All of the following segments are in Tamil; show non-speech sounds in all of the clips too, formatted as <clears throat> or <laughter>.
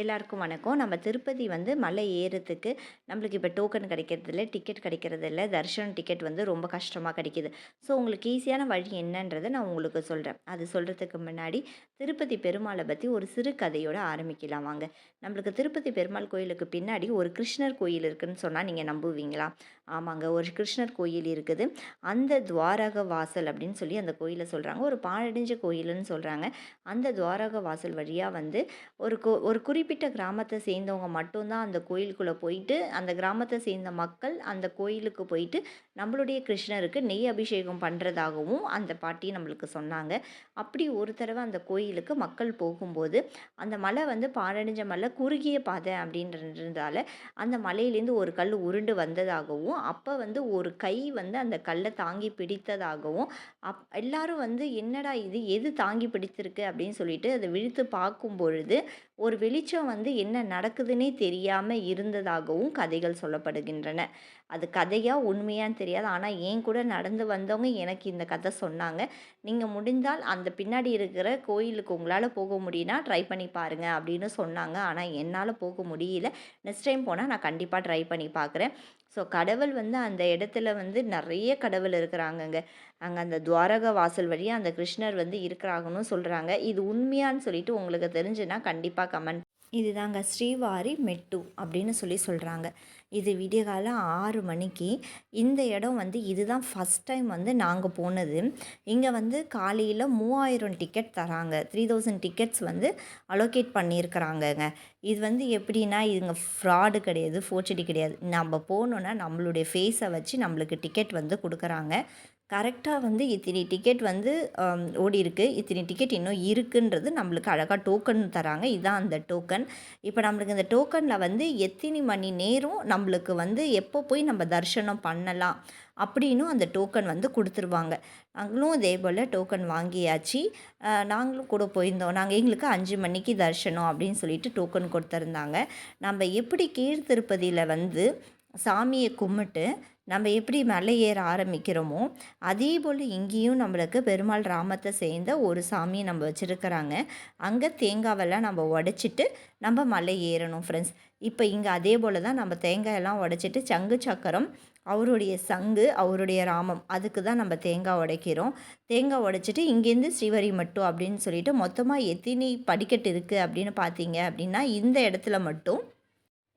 எல்லாருக்கும் வணக்கம். நம்ம திருப்பதி வந்து மலை ஏறுறதுக்கு நம்மளுக்கு இப்போ டோக்கன் கிடைக்கிறதில்ல டிக்கெட் கிடைக்கிறதில்ல தரிசனம் டிக்கெட் வந்து ரொம்ப கஷ்டமாக கிடைக்கிது. ஸோ உங்களுக்கு ஈஸியான வழி என்னன்றதை நான் உங்களுக்கு சொல்கிறேன் அது சொல்கிறதுக்கு முன்னாடி திருப்பதி பெருமாளை பற்றி ஒரு சிறு கதையோடு ஆரம்பிக்கலாம் வாங்க. நம்மளுக்கு திருப்பதி பெருமாள் கோயிலுக்கு பின்னாடி ஒரு கிருஷ்ணர் கோயில் இருக்குதுன்னு சொன்னால் நீங்கள் நம்புவீங்களா? ஆமாங்க ஒரு கிருஷ்ணர் கோயில் இருக்குது. அந்த துவாரக வாசல் அப்படின்னு சொல்லி அந்த கோயிலை சொல்கிறாங்க ஒரு பாழடைஞ்ச கோயிலுன்னு சொல்கிறாங்க அந்த துவாரக வாசல் வழியாக வந்து ஒரு கோ ஒரு குறிப்பிட்ட கிராமத்தை சேர்ந்தவங்க மட்டும்தான் அந்த கோயிலுக்குள்ளே போயிட்டு அந்த கிராமத்தை சேர்ந்த மக்கள் அந்த கோயிலுக்கு போயிட்டு நம்மளுடைய கிருஷ்ணருக்கு நெய் அபிஷேகம் பண்ணுறதாகவும் அந்த பாட்டி நம்மளுக்கு சொன்னாங்க. அப்படி ஒரு தடவை அந்த கோயிலுக்கு மக்கள் போகும்போது அந்த மலை வந்து பாழடைஞ்ச மலை குறுகிய பாதை அப்படின்றதால அந்த மலையிலேருந்து ஒரு கல் உருண்டு வந்ததாகவும் அப்போ வந்து ஒரு கை வந்து அந்த கல்லை தாங்கி பிடித்ததாகவும் அப் எல்லாரும் வந்து என்னடா இது எது தாங்கி பிடித்திருக்கு அப்படின்னு சொல்லிட்டு அதை விழித்து பார்க்கும் பொழுது ஒரு வெளிச்சம் வந்து என்ன நடக்குதுன்னே தெரியாமல் இருந்ததாகவும் கதைகள் சொல்லப்படுகின்றன. அது கதையாக உண்மையான்னு தெரியாது. ஆனால் ஏன் கூட நடந்து வந்தவங்க எனக்கு இந்த கதை சொன்னாங்க. நீங்கள் முடிந்தால் அந்த பின்னாடி இருக்கிற கோயிலுக்கு உங்களால் போக முடியும்னா ட்ரை பண்ணி பாருங்கள் அப்படின்னு சொன்னாங்க. ஆனால் என்னால் போக முடியல. நெக்ஸ்ட் டைம் போனால் நான் கண்டிப்பாக ட்ரை பண்ணி பார்க்குறேன் ஸோ கடவுள் வந்து அந்த இடத்துல வந்து நிறைய கடவுள் இருக்கிறாங்கங்க. அங்கே அந்த துவாரக வாசல் வழியாக அந்த கிருஷ்ணர் வந்து இருக்கிறாங்கன்னு சொல்கிறாங்க இது உண்மையான்னு சொல்லிட்டு உங்களுக்கு தெரிஞ்சுன்னா கண்டிப்பாக கமெண்ட் இதுதாங்க ஸ்ரீவாரி மெட்டு அப்படின்னு சொல்லி சொல்கிறாங்க இது விடியகாலம் ஆறு மணிக்கு. இந்த இடம் வந்து இதுதான் ஃபஸ்ட் டைம் வந்து நாங்கள் போனது. இங்கே வந்து காலையில் மூவாயிரம் டிக்கெட் தராங்க. த்ரீ தௌசண்ட் டிக்கெட்ஸ் வந்து அலோகேட் பண்ணியிருக்கிறாங்கங்க. இது வந்து எப்படின்னா இதுங்க ஃப்ராடு கிடையாது ஃபோர்ச்சடி கிடையாது. நம்ம போனோன்னா நம்மளுடைய ஃபேஸை வச்சு நம்மளுக்கு டிக்கெட் வந்து கொடுக்குறாங்க. கரெக்டாக வந்து இத்தனை டிக்கெட் வந்து ஓடிருக்கு இத்தனை டிக்கெட் இன்னும் இருக்குன்றது நம்மளுக்கு அழகாக டோக்கன் தராங்க. இதுதான் அந்த டோக்கன் இப்போ நம்மளுக்கு இந்த டோக்கனில் வந்து எத்தனை மணி நேரம் நம்மளுக்கு வந்து எப்போ போய் நம்ம தரிசனம் பண்ணலாம் அப்படின்னும் அந்த டோக்கன் வந்து கொடுத்துருவாங்க. நாங்களும் இதே போல் டோக்கன் வாங்கியாச்சு. நாங்களும் கூட போயிருந்தோம். நாங்கள் எங்களுக்கு அஞ்சு மணிக்கு தரிசனம் அப்படின்னு சொல்லிட்டு டோக்கன் கொடுத்துருந்தாங்க. நம்ம எப்படி கீழ் திருப்பதியில் வந்து சாமியை கும்பிட்டு நம்ம எப்படி மலை ஏற ஆரம்பிக்கிறோமோ அதே போல் இங்கேயும் நம்மளுக்கு பெருமாள் ராமத்தை சேர்ந்த ஒரு சாமியை நம்ம வச்சுருக்கிறாங்க. அங்கே தேங்காவெல்லாம் நம்ம உடச்சிட்டு நம்ம மலை ஏறணும் ஃப்ரெண்ட்ஸ் இப்போ இங்கே அதே போல் தான் நம்ம தேங்காயெல்லாம் உடச்சிட்டு சங்கு சக்கரம் அவருடைய சங்கு அவருடைய ராமம் அதுக்கு தான் நம்ம தேங்காய் உடைக்கிறோம். தேங்காய் உடைச்சிட்டு இங்கேருந்து ஸ்ரீவரி மட்டும் அப்படின்னு சொல்லிட்டு மொத்தமாக எத்தினி படிக்கட்டு இருக்குது அப்படின்னு பார்த்தீங்க அப்படின்னா இந்த இடத்துல மட்டும்.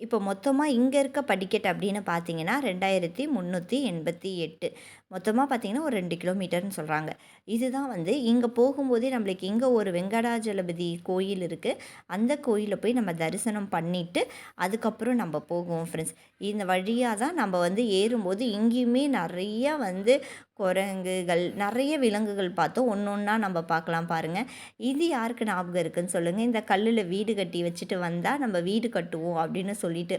இப்போ மொத்தமாக இங்கே இருக்க படிக்கட் அப்படின்னு பார்த்தீங்கன்னா ரெண்டாயிரத்தி முந்நூற்றி எண்பத்தி எட்டு. மொத்தமாக பார்த்திங்கன்னா ஒரு ரெண்டு கிலோமீட்டர்னு சொல்கிறாங்க இதுதான் வந்து இங்கே போகும்போதே நம்மளுக்கு இங்கே ஒரு வெங்கடாஜலபதி கோயில் இருக்குது அந்த கோயிலில் போய் நம்ம தரிசனம் பண்ணிவிட்டு அதுக்கப்புறம் நம்ம போகுவோம் ஃப்ரெண்ட்ஸ் இந்த வழியாக தான் நம்ம வந்து ஏறும்போது இங்கேயுமே நிறையா வந்து குரங்குகள் நிறைய விலங்குகள் பார்த்தோம். ஒன்று ஒன்றா நம்ம பார்க்கலாம் பாருங்கள் இது யாருக்கு ஞாபகம் இருக்குதுன்னு சொல்லுங்கள் இந்த கல்லில் வீடு கட்டி வச்சுட்டு வந்தால் நம்ம வீடு கட்டுவோம் அப்படின்னு சொல்லிட்டு.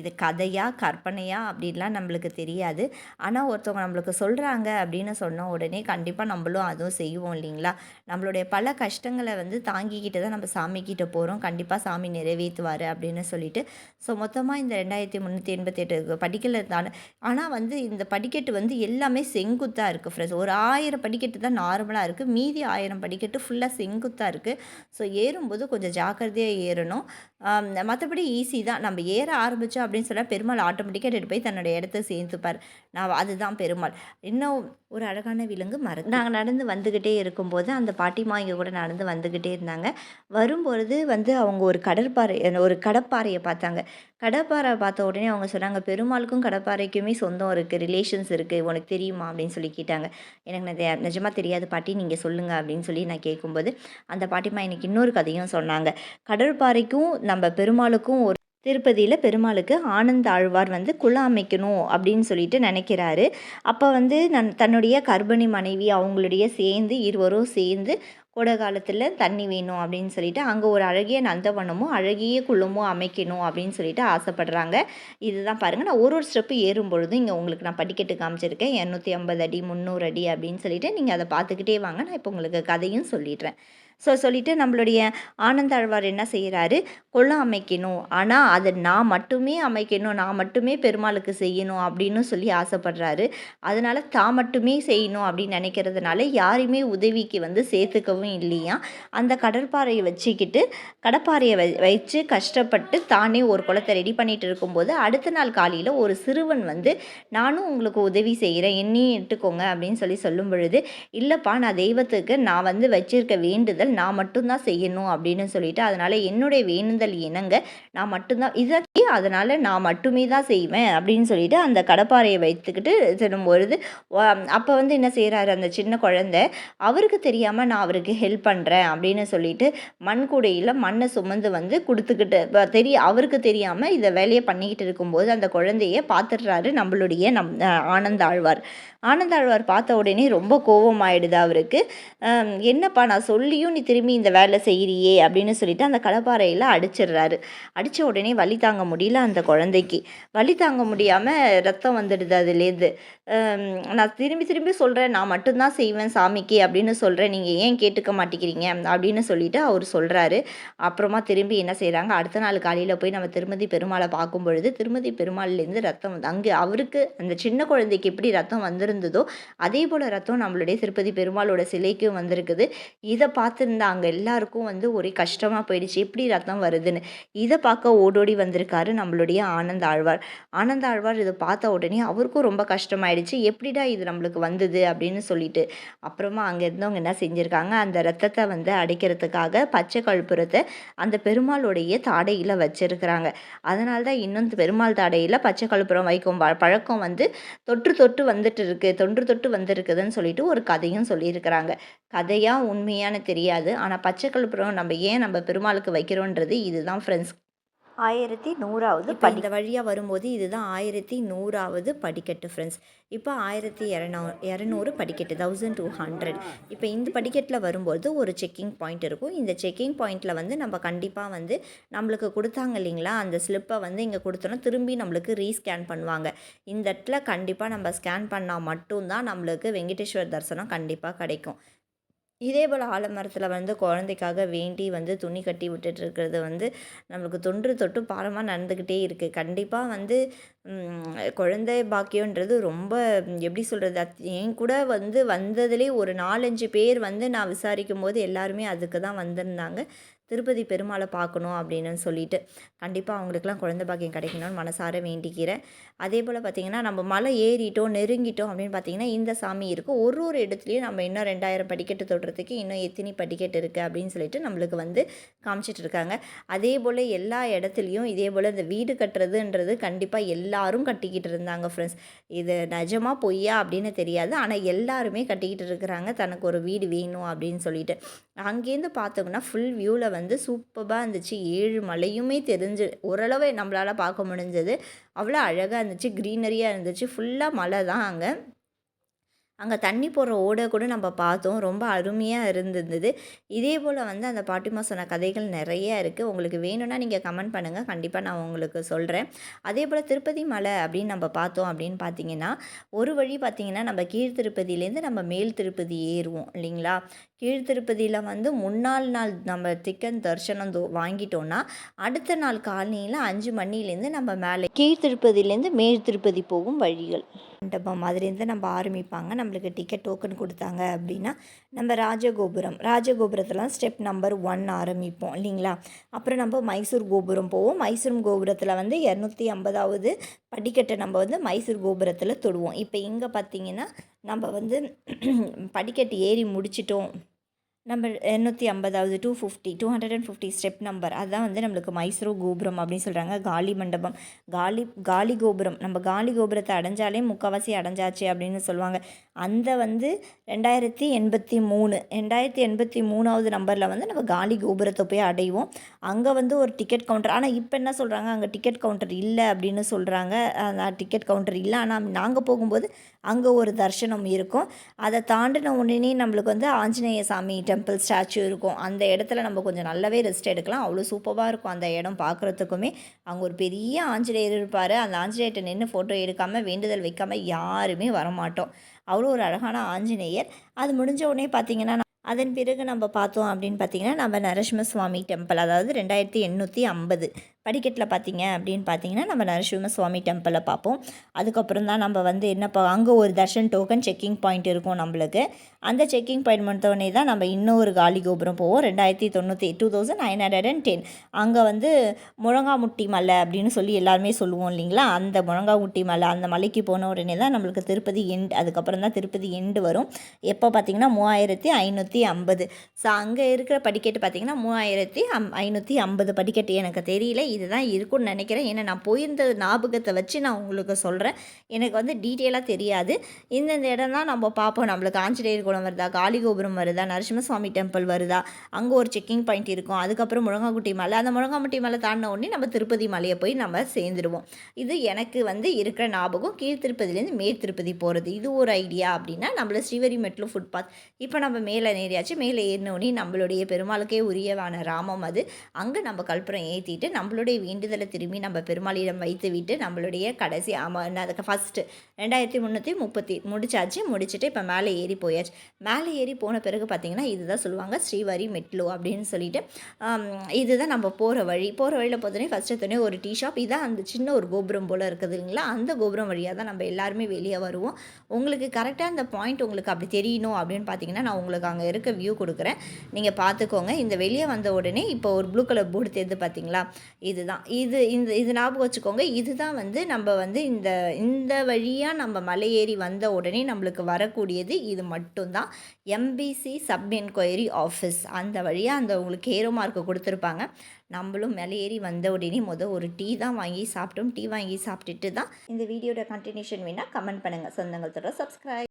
இது கதையாக கற்பனையாக அப்படின்லாம் நம்மளுக்கு தெரியாது. ஆனால் ஒருத்தவங்க நம்மளுக்கு சொல்கிறாங்க அப்படின்னு சொன்ன உடனே கண்டிப்பாக நம்மளும் அதுவும் செய்வோம் இல்லைங்களா? நம்மளுடைய பல கஷ்டங்களை வந்து தாங்கிக்கிட்டு தான் நம்ம சாமிக்கிட்ட போகிறோம் கண்டிப்பாக சாமி நிறைவேற்றுவார் அப்படின்னு சொல்லிட்டு. ஸோ மொத்தமாக இந்த ரெண்டாயிரத்தி முந்நூற்றி எண்பத்தெட்டு படிக்கல தானே. ஆனால் வந்து இந்த படிக்கட்டு வந்து எல்லாமே செங்குத்தாக இருக்குது ஃப்ரெண்ட்ஸ் ஒரு ஆயிரம் படிக்கட்டு தான் நார்மலாக இருக்குது மீதி ஆயிரம் படிக்கட்டு ஃபுல்லாக செங்குத்தாக இருக்குது ஸோ ஏறும்போது கொஞ்சம் ஜாக்கிரதையாக ஏறணும். மற்றபடி ஈஸி தான். நம்ம ஏற ஆரம்பித்தோம் அப்படின்னு சொன்னால் பெருமாள் ஆட்டோமேட்டிக்காக எடுத்து போய் தன்னோட இடத்த சேர்ந்துப்பார் நான் அதுதான் பெருமாள். இன்னும் ஒரு அழகான விலங்கு மரம் நாங்கள் நடந்து வந்துக்கிட்டே இருக்கும்போது அந்த பாட்டிமா இங்கே கூட நடந்து வந்துக்கிட்டே இருந்தாங்க. வரும்பொழுது வந்து அவங்க ஒரு கடற்பாறை ஒரு கடப்பாறையை பார்த்தாங்க. கடப்பாறை பார்த்த உடனே அவங்க சொன்னாங்க பெருமாளுக்கும் கடப்பாறைக்குமே சொந்தம் இருக்குது ரிலேஷன்ஸ் இருக்குது உனக்கு தெரியுமா? அப்படின்னு சொல்லி கேட்டாங்க. எனக்கு நிஜமாக தெரியாது பாட்டி நீங்கள் சொல்லுங்கள் அப்படின்னு சொல்லி நான் கேட்கும்போது அந்த பாட்டிமா எனக்கு இன்னொரு கதையும் சொன்னாங்க. கடற்பாறைக்கும் நம்ம பெருமாளுக்கும் ஒரு திருப்பதியில் பெருமாளுக்கு ஆனந்த ஆழ்வார் வந்து குழா அமைக்கணும் அப்படின்னு சொல்லிட்டு நினைக்கிறாரு. அப்போ வந்து நன் தன்னுடைய கர்ப்பிணி மனைவி அவங்களுடைய சேர்ந்து இருவரும் சேர்ந்து கோடை காலத்தில் தண்ணி வேணும் அப்படின்னு சொல்லிட்டு அங்கே ஒரு அழகிய நந்தவனமும் அழகிய குளமும் அமைக்கணும் அப்படின்னு சொல்லிட்டு ஆசைப்படுறாங்க. இதுதான் பாருங்கள் நான் ஒரு ஒரு ஸ்டெப்பு ஏறும் பொழுதும் இங்கே உங்களுக்கு நான் படிக்கட்டு காமிச்சிருக்கேன். இரநூத்தி ஐம்பது அடி முந்நூறு அடி அப்படின்னு சொல்லிட்டு நீங்கள் அதை பார்த்துக்கிட்டே வாங்க. நான் இப்போ உங்களுக்கு கதையும் சொல்லிடுறேன். ஸோ சொல்லிட்டு நம்மளுடைய ஆனந்த ஆழ்வார் என்ன செய்கிறாரு குளம் அமைக்கணும். ஆனால் அதை நான் மட்டுமே அமைக்கணும். நான் மட்டுமே பெருமாளுக்கு செய்யணும் அப்படின்னு சொல்லி ஆசைப்படுறாரு. அதனால் தான் மட்டுமே செய்யணும் அப்படின்னு நினைக்கிறதுனால யாரையுமே உதவிக்கு வந்து சேர்த்துக்கவும் இல்லையா? அந்த கடற்பாறையை வச்சுக்கிட்டு கடற்பாறையை வை வச்சு கஷ்டப்பட்டு தானே ஒரு குளத்தை ரெடி பண்ணிகிட்டு இருக்கும்போது அடுத்த நாள் காலையில் ஒரு சிறுவன் வந்து நானும் உங்களுக்கு உதவி செய்கிறேன் என்னையும் இட்டுக்கோங்க. அப்படின்னு சொல்லி சொல்லும் பொழுது இல்லைப்பா நான் தெய்வத்துக்கு நான் வந்து வச்சிருக்க வேண்டுதல் நான் மட்டும்தான் செய்யணும் அப்படின்னு சொல்லிட்டு அதனால் என்னுடைய வேண்டுதல் இணங்க நான் மட்டும்தான் இதற்கு அதனால் நான் மட்டுமே தான் செய்வேன் அப்படின்னு சொல்லிட்டு அந்த கடப்பாறையை வைத்துக்கிட்டு செல்லும்பொழுது அப்போ வந்து என்ன செய்கிறாரு அந்த சின்ன குழந்தை அவருக்கு தெரியாமல் நான் அவருக்கு ஹெல்ப் பண்ணுறேன் அப்படின்னு சொல்லிட்டு மண் கூடையில் மண்ணை சுமந்து வந்து கொடுத்துக்கிட்டு தெரிய அவருக்கு தெரியாமல் இதை வேலையை பண்ணிக்கிட்டு இருக்கும்போது அந்த குழந்தைய பார்த்துடுறாரு நம்மளுடைய நம் ஆனந்த ஆழ்வார் ஆனந்த ஆழ்வார் பார்த்த உடனே ரொம்ப கோபமாயிடுது அவருக்கு. என்னப்பா நான் சொல்லியும் நீ திரும்பி இந்த வேலை செய்கிறியே அப்படின்னு சொல்லிட்டு அந்த கடப்பாறையில் அடிச்சிடுறாரு அடித்த உடனே வலி தாங்க முடியல அந்த குழந்தைக்கு. வலி தாங்க முடியாமல் ரத்தம் வந்துடுது அதுலேருந்து நான் திரும்பி திரும்பி சொல்கிறேன் நான் மட்டும்தான் செய்வேன் சாமிக்கு அப்படின்னு சொல்கிறேன் நீங்கள் ஏன் கேட்டுக்க மாட்டேங்கிறீங்க அப்படின்னு சொல்லிட்டு அவர் சொல்கிறாரு அப்புறமா திரும்பி என்ன செய்கிறாங்க அடுத்த நாள் காலையில் போய் நம்ம திருமதி பெருமாளை பார்க்கும் பொழுது திருமதி பெருமாள்லேருந்து ரத்தம் வந்து அங்கே அவருக்கு அந்த சின்ன குழந்தைக்கு எப்படி ரத்தம் வந்திருந்ததோ அதே போல் ரத்தம் நம்மளுடைய திருப்பதி பெருமாளோட சிலைக்கும் வந்திருக்குது. இதை பார்த்து அங்கே எல்லாருக்கும் வந்து ஒரே கஷ்டமாக போயிடுச்சு. எப்படி ரத்தம் வருதுன்னு. இதை பார்க்க ஓடோடி வந்திருக்காரு நம்மளுடைய ஆனந்த ஆழ்வார். ஆனந்த ஆழ்வார் இதை பார்த்த உடனே அவருக்கும் ரொம்ப கஷ்டமாயிடுச்சு. எப்படிடா இது நம்மளுக்கு வந்தது அப்படின்னு சொல்லிட்டு. அப்புறமா அங்கே இருந்தவங்க என்ன செஞ்சுருக்காங்க? அந்த ரத்தத்தை வந்து அடைக்கிறதுக்காக பச்சை கழுப்புறத்தை அந்த பெருமாளுடைய தாடையில் வச்சுருக்கிறாங்க. அதனால தான் இன்னும் பெருமாள் தாடையில் பச்சை கழுப்புறம் வைக்கும் பழக்கம் வந்து தொற்று தொட்டு வந்துட்டு இருக்கு. தொன்று தொட்டு வந்துருக்குதுன்னு சொல்லிட்டு ஒரு கதையும் சொல்லியிருக்கிறாங்க. கதையாக உண்மையான தெரியாது. ஆனால் பச்சை கழுப்புறம் நம்ம ஏன் நம்ம பெருமாளுக்கு வைக்கிறோன்றது இதுதான் ஃப்ரெண்ட்ஸ் ஆயிரத்தி நூறாவது படி இந்த வழியாக வரும்போது இதுதான் ஆயிரத்தி நூறாவது படிக்கட்டு ஃப்ரெண்ட்ஸ் இப்போ ஆயிரத்தி இரநூ இரநூறு படிக்கட்டு தௌசண்ட் டூ ஹண்ட்ரட் இப்போ இந்த படிக்கட்டில் வரும்போது ஒரு செக்கிங் பாயிண்ட் இருக்கும். இந்த செக்கிங் பாயிண்ட்டில் வந்து நம்ம கண்டிப்பாக வந்து நம்மளுக்கு கொடுத்தாங்க இல்லைங்களா? அந்த ஸ்லிப்பை வந்து இங்கே கொடுத்தோன்னா திரும்பி நம்மளுக்கு ரீஸ்கேன் பண்ணுவாங்க. இந்த இடத்துல கண்டிப்பாக நம்ம ஸ்கேன் பண்ணால் மட்டும்தான் நம்மளுக்கு வெங்கடேஸ்வர் தரிசனம் கண்டிப்பாக கிடைக்கும். இதே போல் ஆலமரத்தில் வந்து குழந்தைக்காக வேண்டி வந்து துணி கட்டி விட்டுட்டு இருக்கிறது வந்து நம்மளுக்கு தொன்று தொட்டு பாரமாக நடந்துக்கிட்டே இருக்குது கண்டிப்பாக வந்து குழந்தை பாக்கியன்றது ரொம்ப எப்படி சொல்கிறது என் கூட வந்து வந்ததுலேயே ஒரு நாலஞ்சு பேர் வந்து நான் விசாரிக்கும் போது எல்லாருமே அதுக்கு தான் வந்திருந்தாங்க. திருப்பதி பெருமாளை பார்க்கணும் அப்படின்னு சொல்லிட்டு கண்டிப்பாக அவங்களுக்குலாம் குழந்த பாக்கியம் கிடைக்கணும்னு மனசார வேண்டிக்கிறேன். அதே போல் பார்த்திங்கன்னா நம்ம மலை ஏறிட்டோம் நெருங்கிட்டோம் அப்படின்னு பார்த்திங்கன்னா இந்த சாமி இருக்குது ஒரு ஒரு இடத்துலையும் நம்ம இன்னும் ரெண்டாயிரம் படிக்கட்டு தொடுறதுக்கு இன்னும் எத்தனை படிக்கட்டு இருக்குது அப்படின்னு சொல்லிட்டு நம்மளுக்கு வந்து காமிச்சிட்டு இருக்காங்க. அதே போல் எல்லா இடத்துலையும் இதே போல் இந்த வீடு கட்டுறதுன்றது கண்டிப்பாக எல்லாரும் கட்டிக்கிட்டு இருந்தாங்க ஃப்ரெண்ட்ஸ் இது நிஜமாக பொய்யா அப்படின்னு தெரியாது. ஆனால் எல்லாருமே கட்டிக்கிட்டு இருக்கிறாங்க. தனக்கு ஒரு வீடு வேணும் அப்படின்னு சொல்லிட்டு. அங்கேருந்து பார்த்தோம்னா ஃபுல் வியூவில் வந்து சூப்பராக இருந்துச்சு. ஏழு மலையுமே தெரிஞ்சு ஓரளவு நம்மளால் பார்க்க முடிஞ்சது. அவ்வளோ அழகாக இருந்துச்சு. க்ரீனரியாக இருந்துச்சு. ஃபுல்லாக மலை தான் அங்கே. அங்கே தண்ணி போடுற ஓடை கூட நம்ம பார்த்தோம். ரொம்ப அருமையாக இருந்திருந்தது இதே போல் வந்து அந்த பாட்டிமா சொன்ன கதைகள் நிறைய இருக்குது உங்களுக்கு வேணும்னா நீங்கள் கமெண்ட் பண்ணுங்கள் கண்டிப்பாக நான் உங்களுக்கு சொல்கிறேன் அதே போல் திருப்பதி மலை அப்படின்னு நம்ம பார்த்தோம் அப்படின்னு பார்த்தீங்கன்னா ஒரு வழி பார்த்திங்கன்னா நம்ம கீழ் திருப்பதியிலேருந்து நம்ம மேல் திருப்பதி ஏறுவோம் இல்லைங்களா? கீழ் திருப்பதியில் வந்து முன்னாள் நாள் நம்ம திக்கன் தரிசனம் வாங்கிட்டோன்னா அடுத்த நாள் காலையில் அஞ்சு மணிலேருந்து நம்ம மேலே கீழ் திருப்பதியிலேருந்து மேல் திருப்பதி போகும் வழிகள். மண்டபம் அதுலேருந்து நம்ம ஆரம்பிப்பாங்க. நம்மளுக்கு டிக்கெட் டோக்கன் கொடுத்தாங்க அப்படின்னா நம்ம ராஜகோபுரம் ராஜகோபுரத்துலாம் ஸ்டெப் நம்பர் ஒன் ஆரம்பிப்போம் இல்லைங்களா? அப்புறம் நம்ம மைசூர் கோபுரம் போவோம். மைசூர் கோபுரத்தில் வந்து இரநூத்தி ஐம்பதாவது படிக்கட்டை நம்ம வந்து மைசூர் கோபுரத்தில் தொடுவோம். இப்போ இங்கே பார்த்தீங்கன்னா நம்ம வந்து <clears throat> படிக்கட்டு ஏறி முடிச்சிட்டோம். நம்ம எண்ணூற்றி ஐம்பதாவது two fifty two hundred and fifty step number அதுதான் வந்து நம்மளுக்கு மைசூர் கோபுரம் அப்படின்னு சொல்கிறாங்க காலி மண்டபம். காலி காலி கோபுரம். நம்ம காலி கோபுரத்தை அடைஞ்சாலே முக்கால்வாசி அடைஞ்சாச்சு அப்படின்னு சொல்லுவாங்க. அந்த வந்து ரெண்டாயிரத்தி எண்பத்தி மூணு ரெண்டாயிரத்தி எண்பத்தி மூணாவது நம்பரில் வந்து நம்ம காலி கோபுரத்தை போய் அடைவோம். அங்கே வந்து ஒரு டிக்கெட் கவுண்டர் ஆனால் இப்போ என்ன சொல்கிறாங்க அங்கே டிக்கெட் கவுண்டர் இல்லை அப்படின்னு சொல்கிறாங்க டிக்கெட் கவுண்டர் இல்லை. ஆனால் நாங்கள் போகும்போது அங்கே ஒரு தர்ஷனம் இருக்கும். அதை தாண்டின உடனே நம்மளுக்கு வந்து ஆஞ்சநேய சாமி டெம்பிள் ஸ்டாச்சு இருக்கும். அந்த இடத்துல நம்ம கொஞ்சம் நல்லாவே ரெஸ்ட் எடுக்கலாம். அவ்வளோ சூப்பராக இருக்கும் அந்த இடம் பார்க்குறதுக்குமே. அங்கே ஒரு பெரிய ஆஞ்சநேயர் இருப்பார். அந்த ஆஞ்சநேயர்கிட்ட நின்று ஃபோட்டோ எடுக்காமல் வேண்டுதல் வைக்காமல் யாருமே வரமாட்டோம். அவ்வளோ ஒரு அழகான ஆஞ்சநேயர். அது முடிஞ்ச உடனே பார்த்தீங்கன்னா அதன் பிறகு நம்ம பார்த்தோம் அப்படின்னு பார்த்தீங்கன்னா நம்ம நரசிம்ம சுவாமி டெம்பிள் அதாவது ரெண்டாயிரத்தி எண்ணூற்றி ஐம்பது. படிக்கட்டில் பார்த்தீங்க அப்படின்னு பார்த்தீங்கன்னா நம்ம நரசிம்ம சுவாமி டெம்பிளை பார்ப்போம் அதுக்கப்புறம் தான் நம்ம வந்து என்ன அங்கே ஒரு தர்ஷன் டோக்கன் செக்கிங் பாயிண்ட் இருக்கும் நம்மளுக்கு. அந்த செக்கிங் பாயிண்ட் மட்டுமே தான் நம்ம இன்னொரு காலி கோபுரம் போவோம். ரெண்டாயிரத்தி தொண்ணூற்றி two thousand nine hundred and ten அங்கே வந்து முழங்காமுட்டி மலை அப்படின்னு சொல்லி எல்லாருமே சொல்லுவோம் இல்லைங்களா? அந்த முழங்காமுட்டி மலை அந்த மலைக்கு போன உடனே தான் நம்மளுக்கு திருப்பதி எண்டு அதுக்கப்புறம் தான் திருப்பதி எண்டு வரும். எப்போ பார்த்தீங்கன்னா மூவாயிரத்தி ஐநூற்றி ஐம்பது. ஸோ அங்கே இருக்கிற படிக்கட்டு பார்த்தீங்கன்னா மூவாயிரத்தி அம் ஐநூற்றி ஐம்பது படிக்கட்டு எனக்கு தெரியல. இதுதான் இருக்கும்னு நினைக்கிறேன். ஏன்னா நான் போயிருந்த ஞாபகத்தை வச்சு நான் உங்களுக்கு சொல்கிறேன் எனக்கு வந்து டீட்டெயிலாக தெரியாது. இந்தந்த இடம் தான் நம்ம பார்ப்போம். நம்மளுக்கு ஆஞ்சநேயர் குளம் வருதா? காளி கோபுரம் வருதா? நரசிம்மசுவாமி டெம்பிள் வருதா? அங்கே ஒரு செக்கிங் பாயிண்ட் இருக்கும். அதுக்கப்புறம் முழங்காங்குட்டி மலை. அந்த முழங்காமுட்டி மலை தாண்டின உடனே நம்ம திருப்பதி மலையை போய் நம்ம சேர்ந்துருவோம். இது எனக்கு வந்து இருக்கிற ஞாபகம். கீழ் திருப்பதிலேருந்து மேல் திருப்பதி போகிறது இது ஒரு ஐடியா அப்படின்னா நம்மள ஸ்ரீவரி மெட்லு ஃபுட்பாத் இப்போ நம்ம மேலே நேரியாச்சு மேலே ஏறினோடனே நம்மளுடைய பெருமாளுக்கே உரியவான ராமம் அது. அங்கே நம்ம கல்புரம் ஏற்றிட்டு நம்மளுடைய நம்மளுடைய வேண்டுதலை திரும்பி நம்ம பெருமாளிடம் வைத்து விட்டு நம்மளுடைய கடைசி ஆமாம் அதுக்கு ஃபஸ்ட்டு ரெண்டாயிரத்தி முந்நூற்றி முப்பத்தி முடிச்சாச்சு முடிச்சுட்டு இப்போ மேலே ஏறி போயாச்சு. மேலே ஏறி போன பிறகு பார்த்திங்கன்னா இதுதான் சொல்லுவாங்க ஸ்ரீவாரி மெட்லோ அப்படின்னு சொல்லிட்டு. இதுதான் நம்ம போகிற வழி. போகிற வழியில் பார்த்தோன்னே ஃபஸ்ட்டு எடுத்தோடனே ஒரு டீ ஷாப். இதான் அந்த சின்ன ஒரு கோபுரம் போல் இருக்குது இல்லைங்களா? அந்த கோபுரம் வழியாக தான் நம்ம எல்லாருமே வெளியே வருவோம். உங்களுக்கு கரெக்டாக அந்த பாயிண்ட் உங்களுக்கு அப்படி தெரியணும் அப்படின்னு பார்த்தீங்கன்னா நான் உங்களுக்கு அங்கே இருக்க வியூ கொடுக்குறேன். நீங்கள் பார்த்துக்கோங்க இந்த வெளியே வந்த உடனே இப்போ ஒரு ப்ளூ கலர் போர்டு தெரியுது பார்த்தீங்களா இதுதான். இது இந்த இது ஞாபகம் வச்சுக்கோங்க. இதுதான் வந்து நம்ம வந்து இந்த இந்த வழியாக நம்ம மலை ஏறி வந்த உடனே நம்மளுக்கு வரக்கூடியது இது மட்டும்தான். எம்பிசி சப் என்கொயரி ஆஃபீஸ் அந்த வழியாக அந்த உங்களுக்கு ஏரோ மார்க்கு கொடுத்துருப்பாங்க. நம்மளும் மலையேறி ஏறி வந்த உடனே மொதல் ஒரு டீ தான் வாங்கி சாப்பிட்டோம். டீ வாங்கி சாப்பிட்டுட்டு தான் இந்த வீடியோட கண்டினியூஷன் வேணால் கமெண்ட் பண்ணுங்கள் சொந்தங்கள் தொடர சப்ஸ்கிரைப்